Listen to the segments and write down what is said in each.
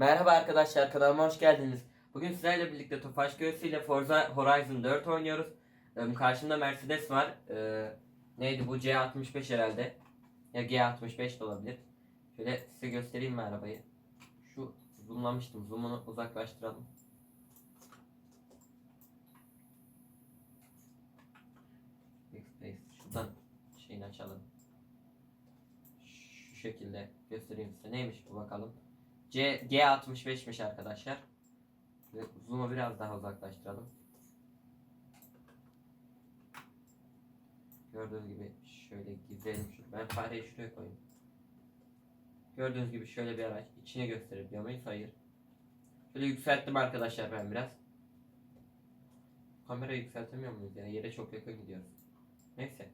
Merhaba arkadaşlar kanalıma hoş geldiniz. Bugün sizlerle birlikte Tofaş Göğsü ile Forza Horizon 4 oynuyoruz. Ee, Karşımda Mercedes var. Ee, neydi bu C65 herhalde. Ya G65 de olabilir. Şöyle size göstereyim mi arabayı? Şu zoomlamıştım. Zoom'unu uzaklaştıralım. Şuradan şeyini açalım. Şu şekilde göstereyim size. Neymiş bu bakalım. C, G65'miş arkadaşlar. Zoom'u biraz daha uzaklaştıralım. Gördüğünüz gibi şöyle gizleyelim. Ben fareyi şuraya koyayım. Gördüğünüz gibi şöyle bir araç. İçini gösterebiliyor muyuz? Hayır. Şöyle yükselttim arkadaşlar ben biraz. Kamerayı yükseltemiyor muyuz ya? Yere çok yakın gidiyoruz. Neyse.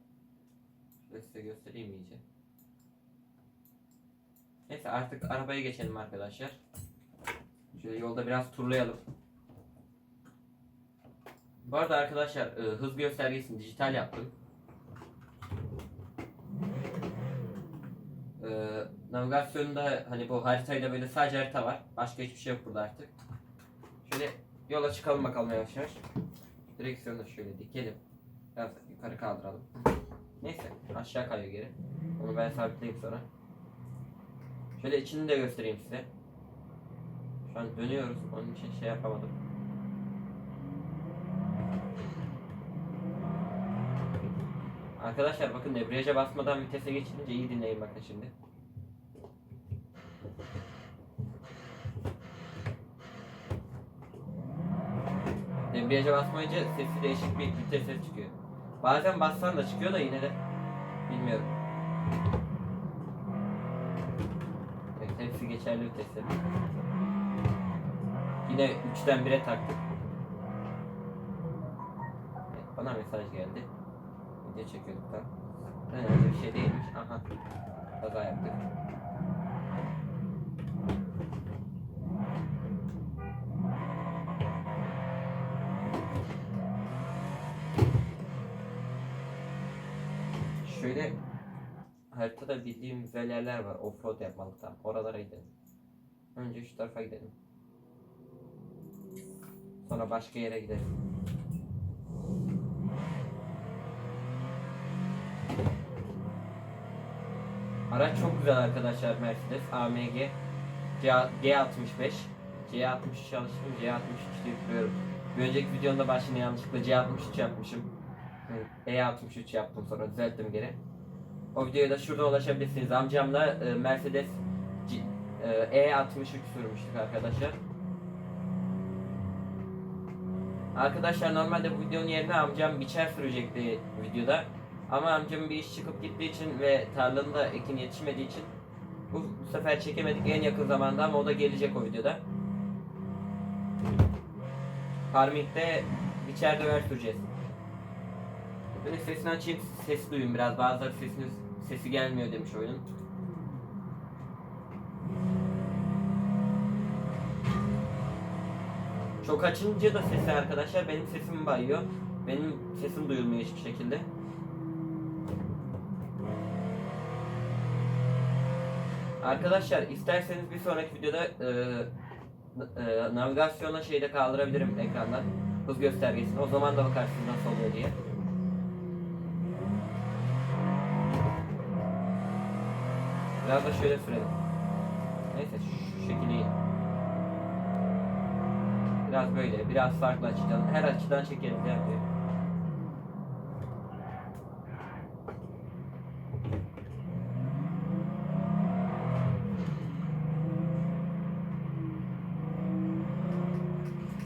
Şöyle size göstereyim iyice. Neyse artık arabaya geçelim arkadaşlar. Şöyle yolda biraz turlayalım. Bu arada arkadaşlar e, hız göstergesini dijital yaptım. E, navigasyonda hani bu haritayla böyle sadece harita var. Başka hiçbir şey yok burada artık. Şöyle yola çıkalım bakalım yavaş yavaş. Direksiyonu da şöyle dikelim. Biraz yukarı kaldıralım. Neyse aşağı kayıyor geri. Onu ben sabitleyeyim sonra. Şöyle içini de göstereyim size. Şu an dönüyoruz. Onun için şey yapamadım. Arkadaşlar bakın debriyaja basmadan vitese geçirince iyi dinleyin bakın şimdi. Debriyaja basmayınca sesi değişik bir vites ses çıkıyor. Bazen bassan da çıkıyor da yine de bilmiyorum. Evet, hepsi geçerli vitesler. Yine 3'ten 1'e taktık. Bana mesaj geldi. Video çekiyorduk da. Önemli bir şey değilmiş. Aha. Kaza yaptık. Haritada bildiğim güzel yerler var. Offroad yapmalık tam. Oralara gidelim. Önce şu tarafa gidelim. Sonra başka yere gidelim. Araç çok güzel arkadaşlar Mercedes AMG C- G65 C63 çalıştım C63 diye biliyorum. Bir önceki videomda başını yanlışlıkla C63 yapmışım. Hı, E63 yaptım sonra düzelttim geri. O videoya da şuradan ulaşabilirsiniz. Amcamla e, Mercedes e, E63 sürmüştük arkadaşlar. Arkadaşlar normalde bu videonun yerine amcam biçer sürecekti videoda. Ama amcamın bir iş çıkıp gittiği için ve tarlanın da ekin yetişmediği için bu, bu sefer çekemedik en yakın zamanda ama o da gelecek o videoda. Farming'de biçer döver süreceğiz. Böyle sesini açayım, ses duyun biraz. Bazıları sesiniz, sesi gelmiyor demiş oyunun. Çok açınca da sesi arkadaşlar benim sesimi bayıyor. Benim sesim duyulmuyor hiçbir şekilde. Arkadaşlar isterseniz bir sonraki videoda e, e, navigasyona şeyde kaldırabilirim ekrandan hız göstergesini. O zaman da bakarsınız nasıl oluyor diye. Biraz da şöyle sürelim. Neyse şu şekilde. Biraz böyle, biraz farklı açıdan. Her açıdan çekelim ya diyor.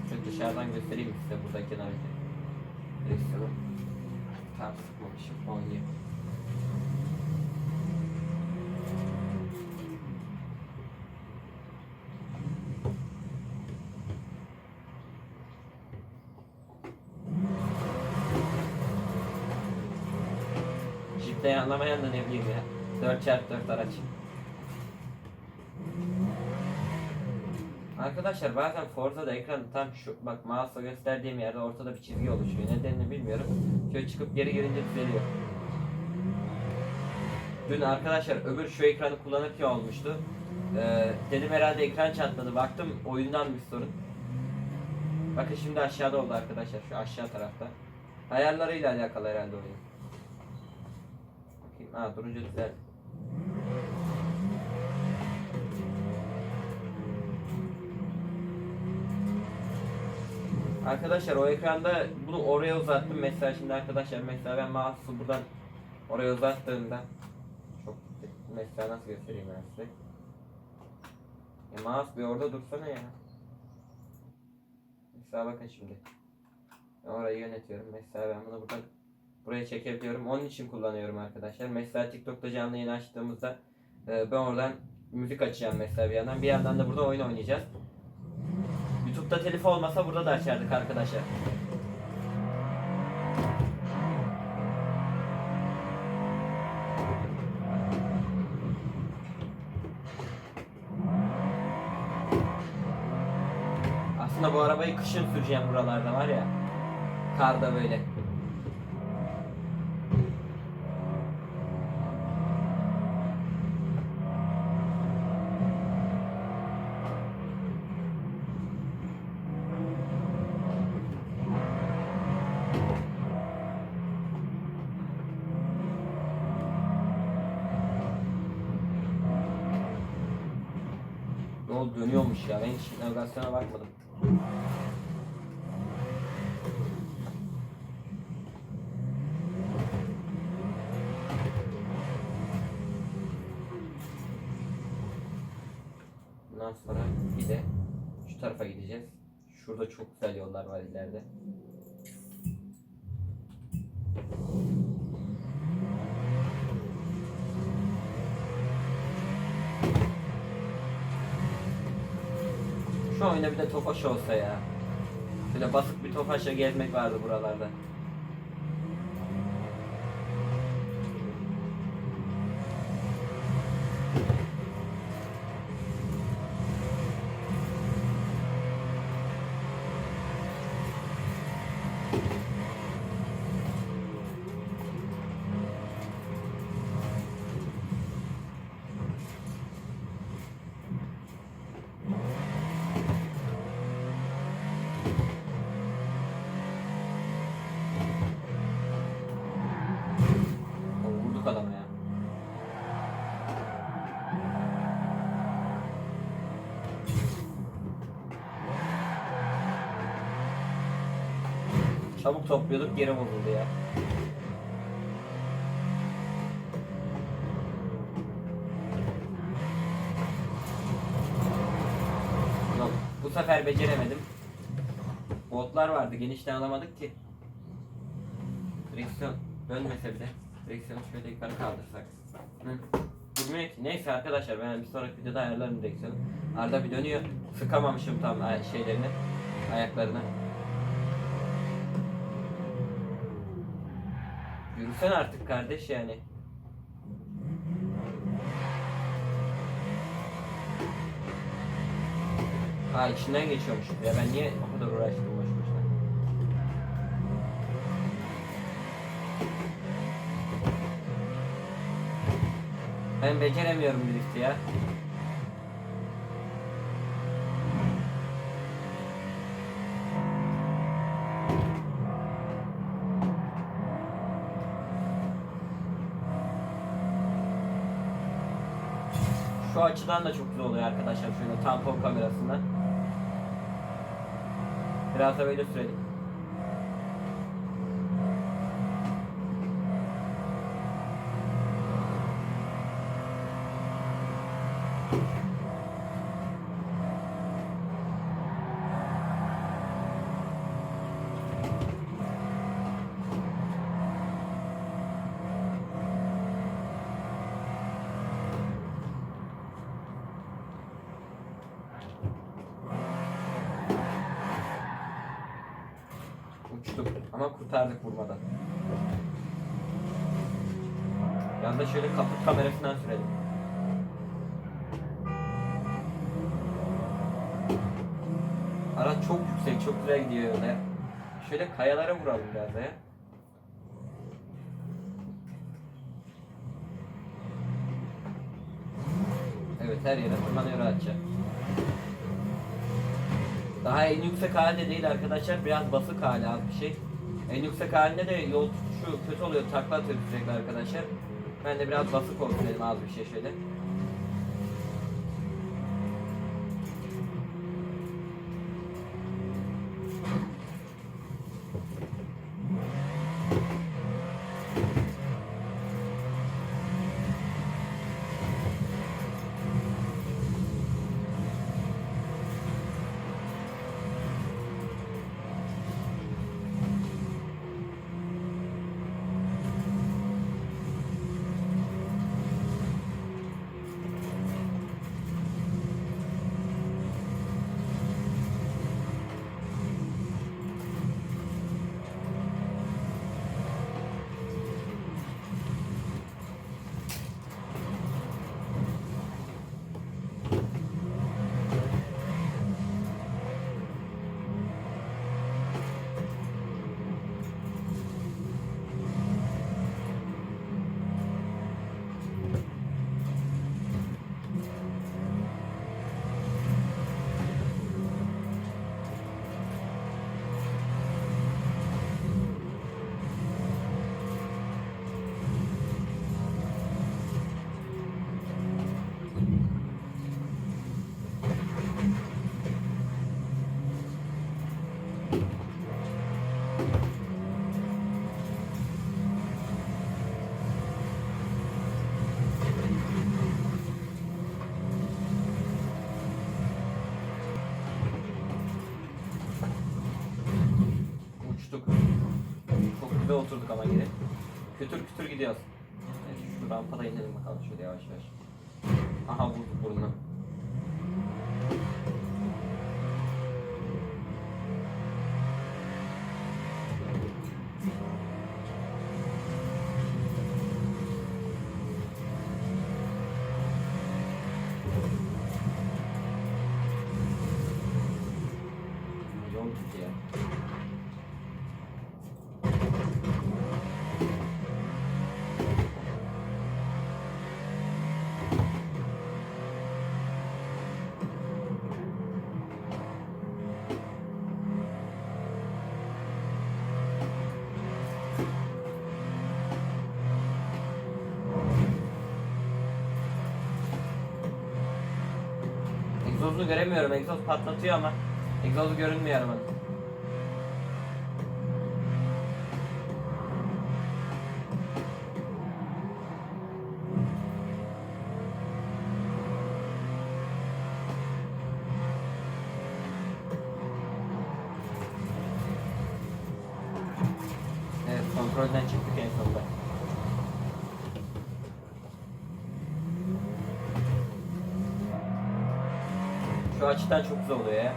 Şöyle dışarıdan göstereyim size buradaki navigü. Direksiyonu. Tam sıkmamışım. Oynuyor. Jeep'ten anlamayan da ne bileyim ya. 4x4 araç. Arkadaşlar bazen Forza'da ekranda tam şu bak mouse'la gösterdiğim yerde ortada bir çizgi oluşuyor. Nedenini bilmiyorum. Şöyle çıkıp geri gelince düzeliyor. Dün arkadaşlar öbür şu ekranı kullanırken olmuştu. Ee, dedim herhalde ekran çatladı. Baktım oyundan bir sorun. Bakın şimdi aşağıda oldu arkadaşlar. Şu aşağı tarafta. Ayarlarıyla alakalı herhalde oyun. Ha durunca düzel. Arkadaşlar o ekranda bunu oraya uzattım mesela. Şimdi arkadaşlar mesela ben mouse'u buradan oraya uzattığımda çok mesela nasıl göstereyim ben size? Ya mouse bir orada dursana ya. Mesela bakın şimdi. Ben orayı yönetiyorum. Mesela ben bunu buradan buraya çekebiliyorum onun için kullanıyorum arkadaşlar mesela TikTok'ta canlı yayın açtığımızda e, ben oradan müzik açacağım mesela bir yandan bir yandan da burada oyun oynayacağız YouTube'da telif olmasa burada da açardık arkadaşlar. Aslında bu arabayı kışın süreceğim buralarda var ya. Karda böyle. Yol dönüyormuş ya. Ben hiç navigasyona bakmadım. Bundan sonra bir de şu tarafa gideceğiz. Şurada çok güzel yollar var ileride. Oyunda bir de Tofaş olsa ya. Böyle basık bir Tofaş'a gezmek vardı buralarda. O vurduk adamı ya. Çabuk topluyorduk geri vuruldu ya. Yok bu sefer beceremedim. Botlar vardı genişten alamadık ki. Direksiyon dönmese bile direksiyonu şöyle yukarı kaldırsak. Hı. Durmuyor ki. Neyse arkadaşlar ben bir sonraki videoda ayarlarım direksiyonu. Arada bir dönüyor. Sıkamamışım tam şeylerini. Ayaklarını. Yürüsene artık kardeş yani. Ha içinden geçiyormuş. Ya ben niye o kadar uğraştım boş boşuna. Ben beceremiyorum drifti ya. Şu açıdan da çok güzel oluyor arkadaşlar şöyle tampon kamerasından. Biraz da böyle sürelim. Uçtuk ama kurtardık vurmadan. Yanda şöyle kaput kamerasından sürelim. Araç çok yüksek, çok güzel gidiyor yolda. Şöyle kayalara vuralım biraz da ya. Evet her yere tırmanıyor rahatça. En yüksek halde değil arkadaşlar. Biraz basık hali az bir şey. En yüksek halinde de yol tutuşu kötü oluyor. Takla atıyor arkadaşlar. Ben de biraz basık olsun dedim az bir şey şöyle. Bakalım şöyle Egzozunu göremiyorum. Egzoz patlatıyor ama egzozu görünmüyor arabanın. Evet kontrolden çıktık en sonunda. Şu açıdan çok güzel oluyor ya.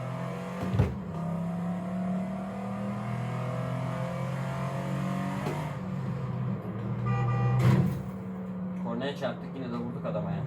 Kornaya çarptık yine de vurduk adama ya.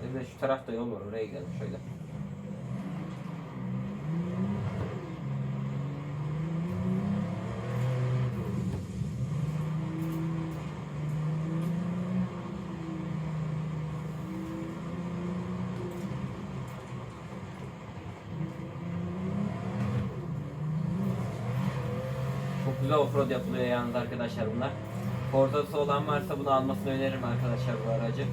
Hadi bir de şu tarafta yol var oraya gidelim şöyle. Çok güzel offroad yapılıyor yalnız arkadaşlar bunlar. Ford'ası olan varsa bunu almasını öneririm arkadaşlar bu aracı.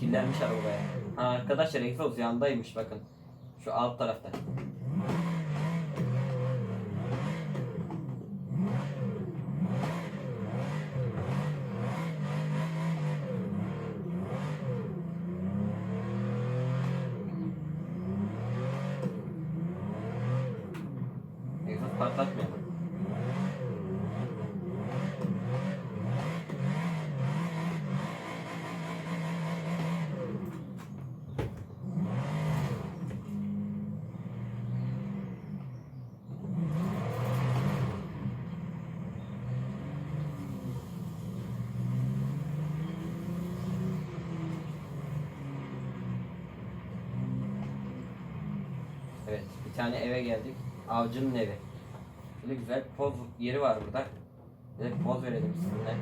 Kirlenmiş araba ya. Ha arkadaşlar egzoz yandaymış bakın. Şu alt tarafta. Egzoz patlatmayalım. Evet, bir tane eve geldik. Avcının evi. Böyle güzel poz yeri var burada. De poz verelim sizinle.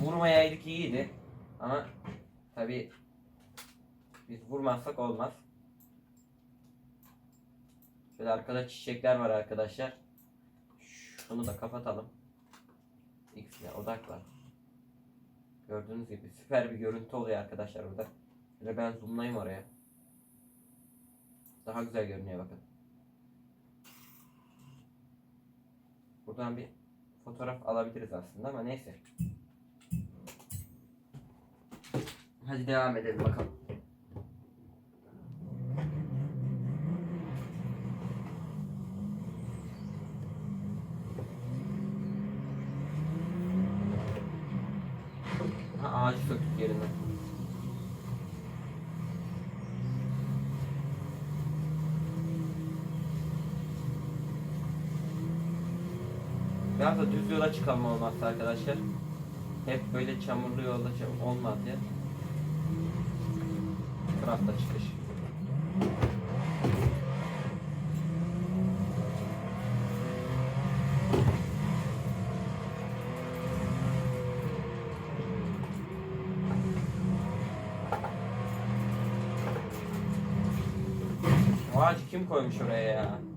Vurmayaydık iyiydi. Ama tabi biz vurmazsak olmaz. Şöyle arkada çiçekler var arkadaşlar. Şunu da kapatalım. X'le odakla. Gördüğünüz gibi süper bir görüntü oluyor arkadaşlar burada. Şöyle ben zoomlayayım oraya. Daha güzel görünüyor bakın. Buradan bir fotoğraf alabiliriz aslında ama neyse. Hadi devam edelim bakalım. Ha, ağacı söktük yerinden. Yola çıkalım olmazsa arkadaşlar. Hep böyle çamurlu yolda olmaz ya. Bu çıkış. O ağacı kim koymuş oraya ya?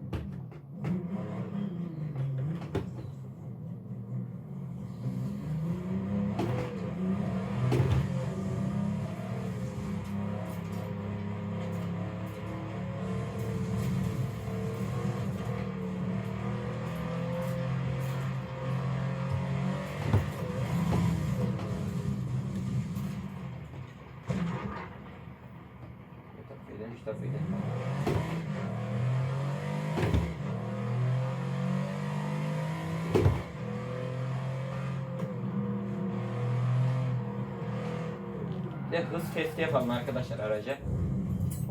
Testi yapalım arkadaşlar araca.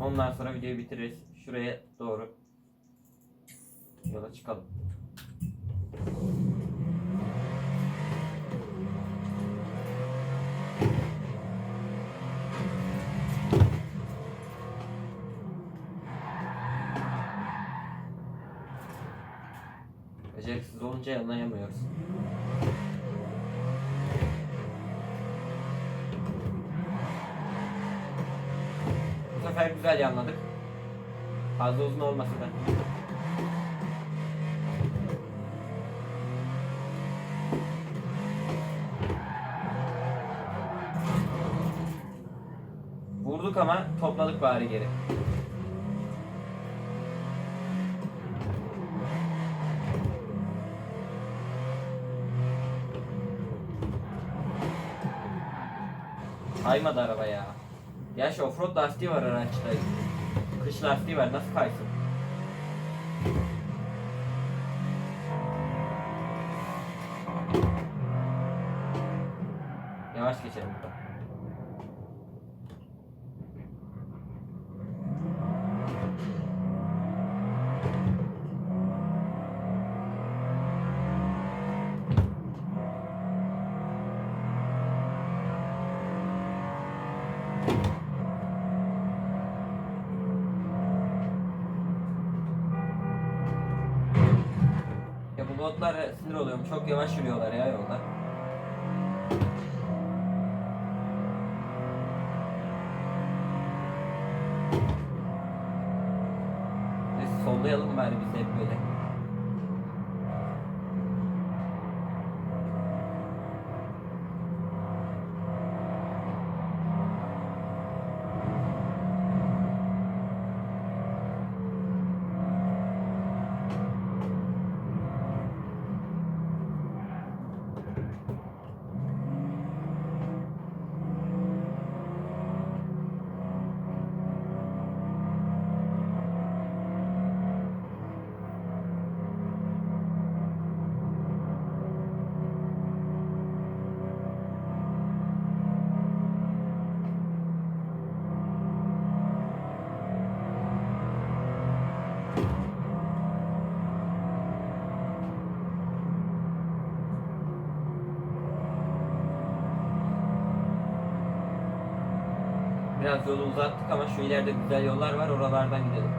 Ondan sonra videoyu bitiririz. Şuraya doğru yola çıkalım. Beceriksiz olunca yanlayamıyoruz. Bu sefer güzel yanladık. Fazla uzun olmasa da. Vurduk ama topladık bari geri. Kaymadı araba ya. Ya şu offroad lastiği var araçta. Kış lastiği var nasıl kaysın? Yavaş geçelim. Çok yavaş yürüyorlar ya yolda. Biraz yolu uzattık ama şu ileride güzel yollar var oralardan gidelim.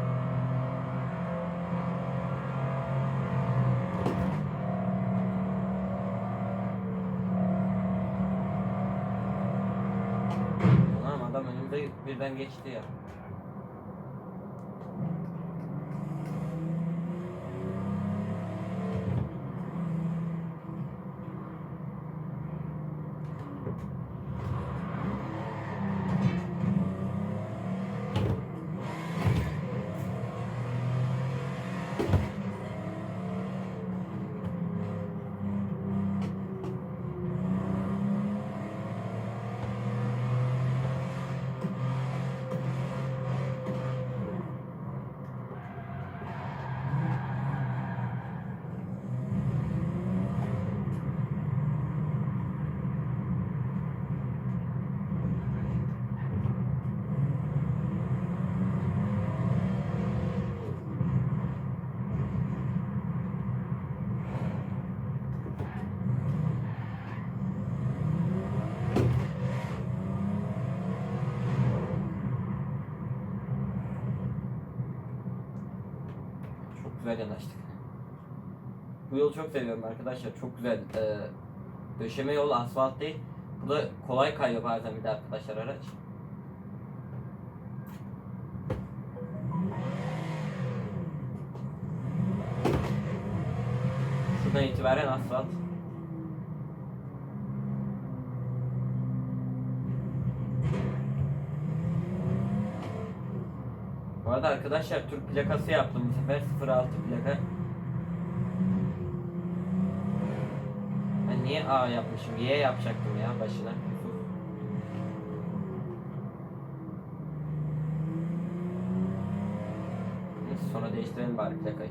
Tamam adam önümde birden geçti ya. Çok güzel yanaştık. Bu yolu çok seviyorum arkadaşlar. Çok güzel. Ee, döşeme yol asfalt değil. Burada kolay kayıyor bazen bir de arkadaşlar araç. Şuradan itibaren asfalt. Bu arada arkadaşlar Türk plakası yaptım bu sefer 06 plaka. Ben niye A yapmışım? Y yapacaktım ya başına. Neyse sonra değiştirelim bari plakayı.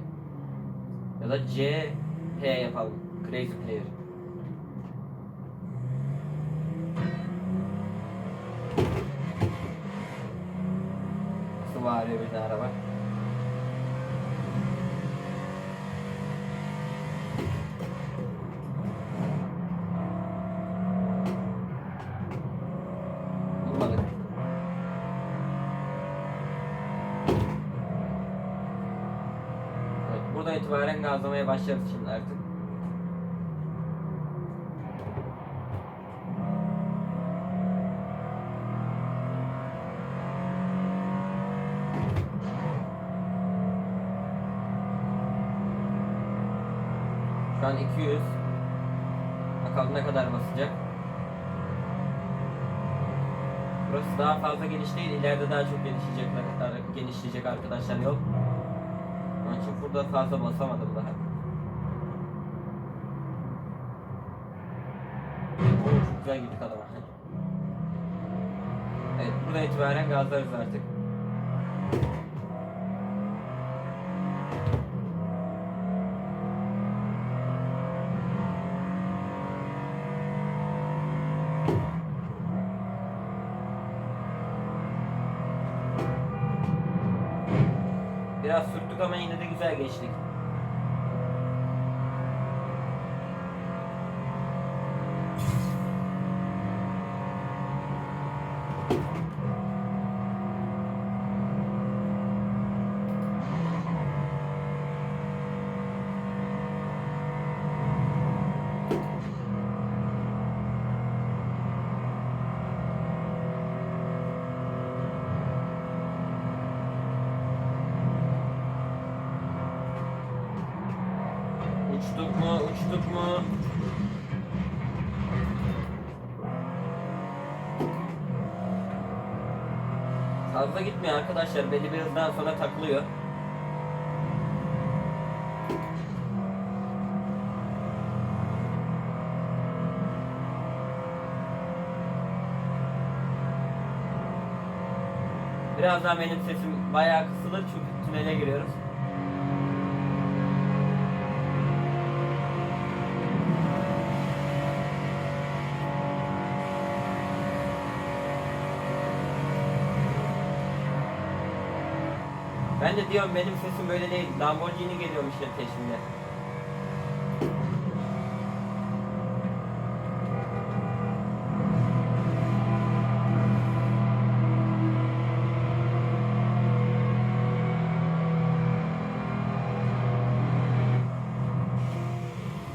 Ya da C P yapalım. Crazy Player. Suvari bir de araba. Buradan itibaren gazlamaya başlarız şimdi artık. 200. Bakalım ne kadar basacak. Burası daha fazla geniş değil. İleride daha çok genişleyecek, genişleyecek arkadaşlar yol. Onun için burada fazla basamadım daha. Oo, çok güzel girdik adama. Evet, buradan itibaren gazlarız artık. Fazla gitmiyor arkadaşlar. Belli bir hızdan sonra takılıyor. Birazdan benim sesim bayağı kısılır çünkü tünele giriyoruz. Ben de diyorum benim sesim böyle değil. Lamborghini geliyormuş ya peşimde.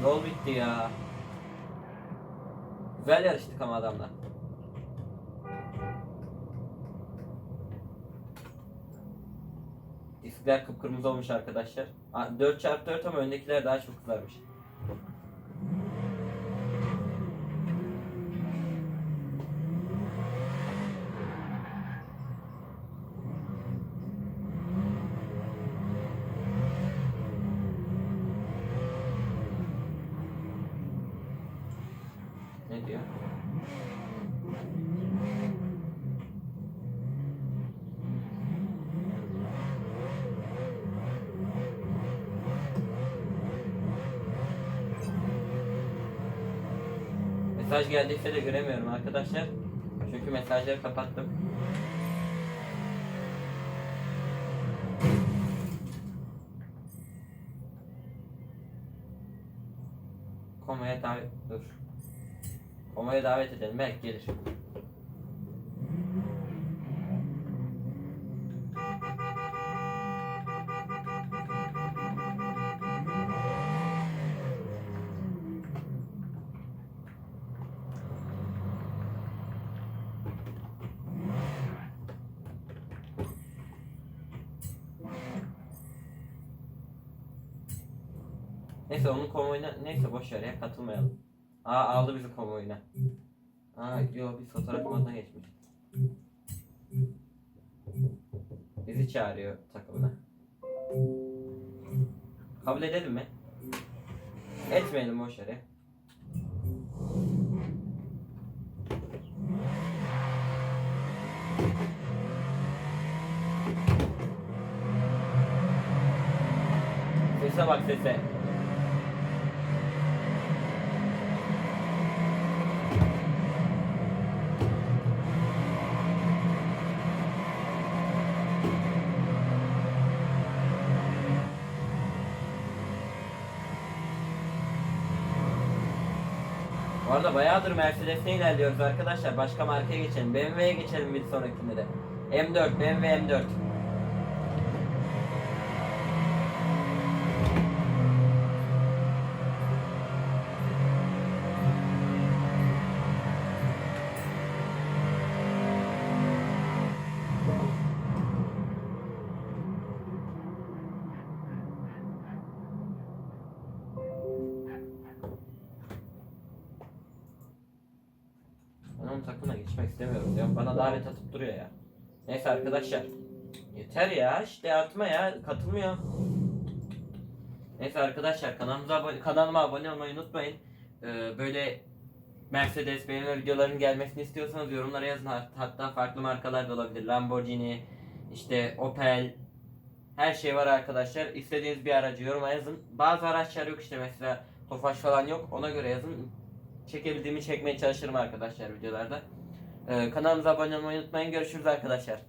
Yol bitti ya. Güzel yarıştık ama adamla. Diskler kıpkırmızı olmuş arkadaşlar. 4x4 ama öndekiler daha çok kızarmış. Ne diyor? Mesaj geldiyse de göremiyorum arkadaşlar. Çünkü mesajları kapattım. Komaya davet dur. Komaya davet edelim belki gelir. Boş katılmayalım. Aa aldı bizi konvoyuna. Aa yo biz fotoğraf moduna geçmiş. Bizi çağırıyor takımına. Kabul edelim mi? Etmeyelim boş ver ya. Sese bak sese. Bu arada bayağıdır Mercedes'e ilerliyoruz arkadaşlar. Başka markaya geçelim. BMW'ye geçelim bir sonrakinde de. M4, BMW M4. Onun takımına geçmek istemiyorum diyorum. Bana davet atıp duruyor ya. Neyse arkadaşlar. Yeter ya işte atma ya katılmıyor. Neyse arkadaşlar kanalımıza abone, kanalıma abone olmayı unutmayın. Ee, böyle Mercedes BMW videoların gelmesini istiyorsanız yorumlara yazın. Hat- Hatta farklı markalar da olabilir. Lamborghini, işte Opel, her şey var arkadaşlar. İstediğiniz bir aracı yoruma yazın. Bazı araçlar yok işte mesela Tofaş falan yok. Ona göre yazın. Çekebildiğimi çekmeye çalışırım arkadaşlar videolarda. Ee, kanalımıza abone olmayı unutmayın. Görüşürüz arkadaşlar.